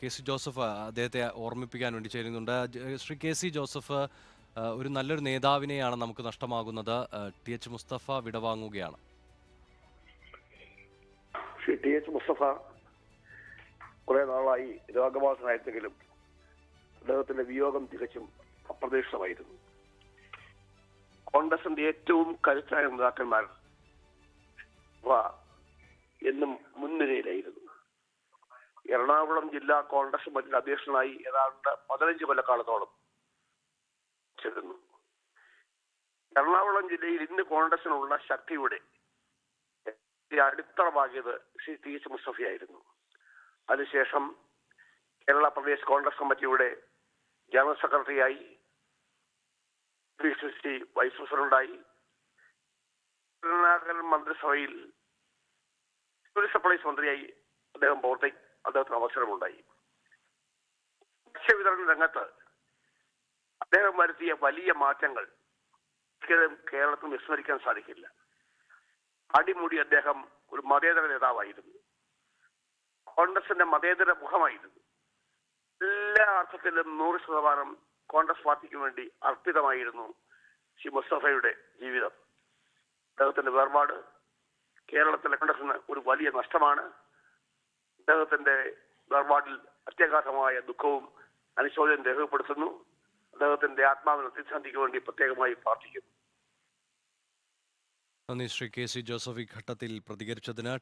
K C Joseph അദ്ദേഹത്തെ ഓർമ്മിപ്പിക്കാൻ വേണ്ടി ചേരുന്നുണ്ട്. ശ്രീ കെ സി ജോസഫ് ഒരു നല്ലൊരു നേതാവിനെയാണ് നമുക്ക് നഷ്ടമാകുന്നത്. ടി എച്ച് മുസ്തഫ വിടവാങ്ങുകയാണ്. ടി എച്ച് മുസ്തഫ കുറെ നാളായി രോഗബാധനായിരുന്നെങ്കിലും അദ്ദേഹത്തിന്റെ വിയോഗം തികച്ചും അപ്രതീക്ഷിതമായിരുന്നു. കോൺഗ്രസിന്റെ ഏറ്റവും കരുത്തായ നേതാക്കന്മാർ എന്നും മുൻനിരയിലായിരുന്നു. എറണാകുളം ജില്ലാ കോൺഗ്രസ് കമ്മിറ്റിയുടെ അധ്യക്ഷനായി ഏതാണ്ട് പതിനഞ്ച് കൊല്ലക്കാലത്തോളം ചെല്ലുന്നു. എറണാകുളം ജില്ലയിൽ ഇന്ന് കോൺഗ്രസിനുള്ള ശക്തിയുടെ അടിത്തറമാകിയത് ശ്രീ ടി എച്ച് മുസ്തഫയായിരുന്നു അതിനുശേഷം കേരള പ്രദേശ് കോൺഗ്രസ് കമ്മിറ്റിയുടെ ജനറൽ സെക്രട്ടറിയായി പി സി സി വൈസ് പ്രസിഡന്റായി മന്ത്രിസഭയിൽ സിവിൽ സപ്ലൈസ് മന്ത്രിയായി അദ്ദേഹം പ്രവർത്തി അദ്ദേഹത്തിന് അവസരമുണ്ടായി. ഭക്ഷ്യവിതരണ രംഗത്ത് അദ്ദേഹം വരുത്തിയ വലിയ മാറ്റങ്ങൾ ഒരിക്കലും കേരളത്തിൽ വിസ്മരിക്കാൻ സാധിക്കില്ല. അടിമുടി അദ്ദേഹം ഒരു മതേതര നേതാവായിരുന്നു. കോൺഗ്രസിന്റെ മതേതര മുഖമായിരുന്നു. എല്ലാ അർത്ഥത്തിലും നൂറ് ശതമാനം കോൺഗ്രസ് പാർട്ടിക്ക് വേണ്ടി അർപ്പിതമായിരുന്നു ശ്രീ മുസ്തഫയുടെ ജീവിതം. അദ്ദേഹത്തിന്റെ വേർപാട് കേരളത്തിലെ കോൺഗ്രസിന് ഒരു വലിയ നഷ്ടമാണ്. അദ്ദേഹത്തിന്റെ വേർപാടിൽ അത്യാഘാതമായ ദുഃഖവും അനുശോചനം രേഖപ്പെടുത്തുന്നു. അദ്ദേഹത്തിന്റെ ആത്മാവിന് പ്രതിസന്ധിക്ക് വേണ്ടി പ്രത്യേകമായി പ്രാർത്ഥിക്കുന്നു. നന്ദി ശ്രീ കെ സി ജോസഫ് ഈ ഘട്ടത്തിൽ പ്രതികരിച്ചതിന്